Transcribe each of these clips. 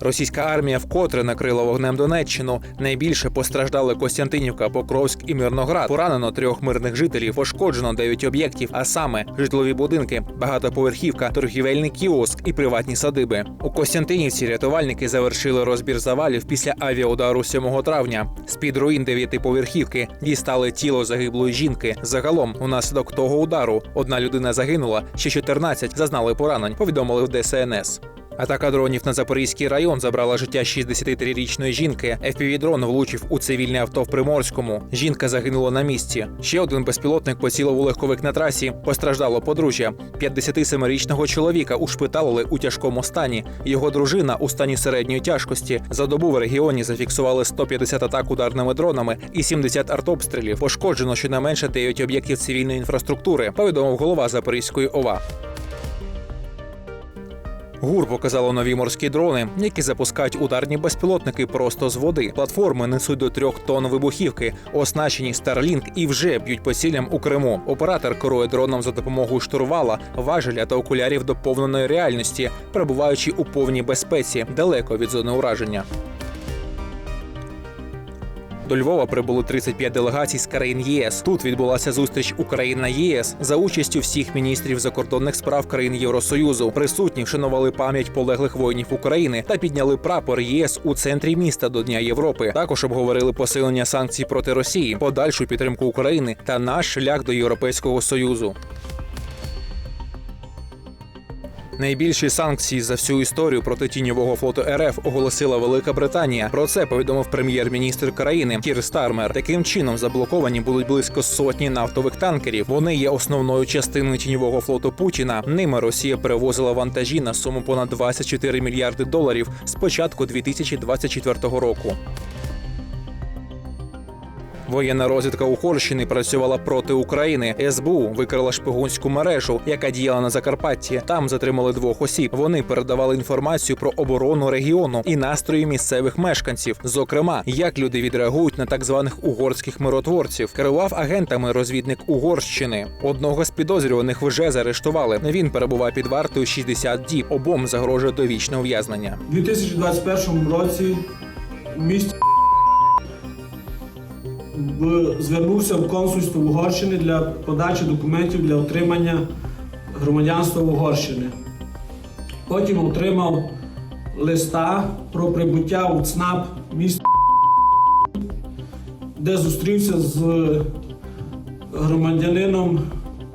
Російська армія вкотре накрила вогнем Донеччину. Найбільше постраждали Костянтинівка, Покровськ і Мирноград. Поранено трьох мирних жителів, пошкоджено дев'ять об'єктів, а саме житлові будинки, багатоповерхівка, торгівельний кіоск і приватні садиби. У Костянтинівці рятувальники завершили розбір завалів після авіаудару 7 травня. З під руїн дев'ятиповерхівки дістали тіло загиблої жінки. Загалом, унаслідок того удару, одна людина загинула, ще 14 зазнали поранень. Повідомили в ДСНС. Атака дронів на Запорізький район забрала життя 63-річної жінки. FPV-дрон влучив у цивільне авто в Приморському. Жінка загинула на місці. Ще один безпілотник поцілив у легковик на трасі. Постраждало подружжя. 57-річного чоловіка ушпиталили у тяжкому стані. Його дружина у стані середньої тяжкості. За добу в регіоні зафіксували 150 атак ударними дронами і 70 артобстрілів. Пошкоджено щонайменше 9 об'єктів цивільної інфраструктури. Повідомив голова Запорізької ОВА. ГУР показало нові морські дрони, які запускають ударні безпілотники просто з води. Платформи несуть до трьох тонн вибухівки, оснащені Starlink і вже б'ють по цілям у Криму. Оператор керує дроном за допомогою штурвала, важеля та окулярів доповненої реальності, перебуваючи у повній безпеці, далеко від зони ураження. До Львова прибули 35 делегацій з країн ЄС. Тут відбулася зустріч Україна ЄС за участю всіх міністрів закордонних справ країн Євросоюзу. Присутні вшанували пам'ять полеглих воїнів України та підняли прапор ЄС у центрі міста до Дня Європи. Також обговорили посилення санкцій проти Росії, подальшу підтримку України та наш шлях до Європейського союзу. Найбільші санкції за всю історію проти тіньового флоту РФ оголосила Велика Британія. Про це повідомив прем'єр-міністр країни Кір Стармер. Таким чином заблоковані будуть близько сотні нафтових танкерів. Вони є основною частиною тіньового флоту Путіна. Ними Росія перевозила вантажі на суму понад 24 мільярди доларів з початку 2024 року. Воєнна розвідка Угорщини працювала проти України. СБУ викрила шпигунську мережу, яка діяла на Закарпатті. Там затримали двох осіб. Вони передавали інформацію про оборону регіону і настрої місцевих мешканців. Зокрема, як люди відреагують на так званих угорських миротворців. Керував агентами розвідник Угорщини. Одного з підозрюваних вже заарештували. Він перебуває під вартою 60 діб. Обом загрожує довічне ув'язнення. У 2021 році в місті звернувся в консульство Угорщини для подачі документів для отримання громадянства Угорщини. Потім отримав листа про прибуття у ЦНАП міста, де зустрівся з громадянином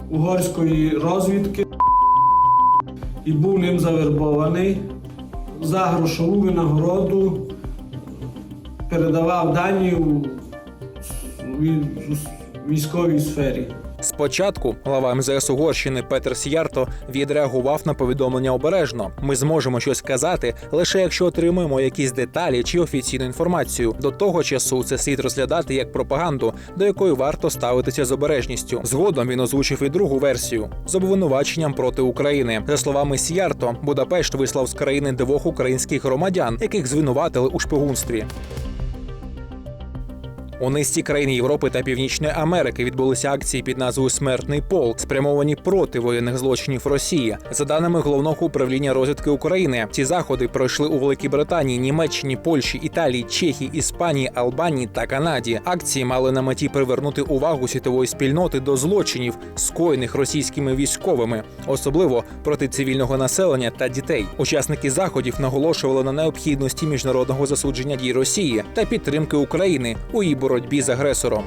угорської розвідки і був ним завербований за грошову винагороду передавав дані вій- військовій сфері. Спочатку глава МЗС Угорщини Петер Сіярто відреагував на повідомлення обережно. Ми зможемо щось казати лише якщо отримуємо якісь деталі чи офіційну інформацію. До того часу це слід розглядати як пропаганду, до якої варто ставитися з обережністю. Згодом він озвучив і другу версію з обвинуваченням проти України. За словами Сіярто, Будапешт вислав з країни двох українських громадян, яких звинуватили у шпигунстві. У низці країн Європи та Північної Америки відбулися акції під назвою Смертний полк, спрямовані проти воєнних злочинів Росії. За даними головного управління розвідки України, ці заходи пройшли у Великій Британії, Німеччині, Польщі, Італії, Чехії, Іспанії, Албанії та Канаді. Акції мали на меті привернути увагу світової спільноти до злочинів, скоєних російськими військовими, особливо проти цивільного населення та дітей. Учасники заходів наголошували на необхідності міжнародного засудження дій Росії та підтримки України у її боротьбі з агресором.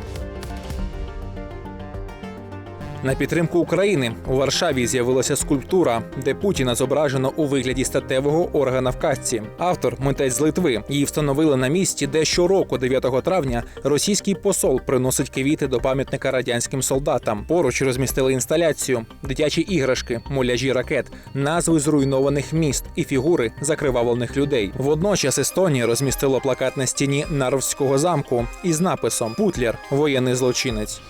На підтримку України у Варшаві з'явилася скульптура, де Путіна зображено у вигляді статевого органа в касці. Автор митець з Литви. Її встановили на місці, де щороку, 9 травня, російський посол приносить квіти до пам'ятника радянським солдатам. Поруч розмістили інсталяцію, дитячі іграшки, муляжі ракет, назви зруйнованих міст і фігури закривавлених людей. Водночас Естонія розмістила плакат на стіні Нарвського замку із написом Путлер воєнний злочинець.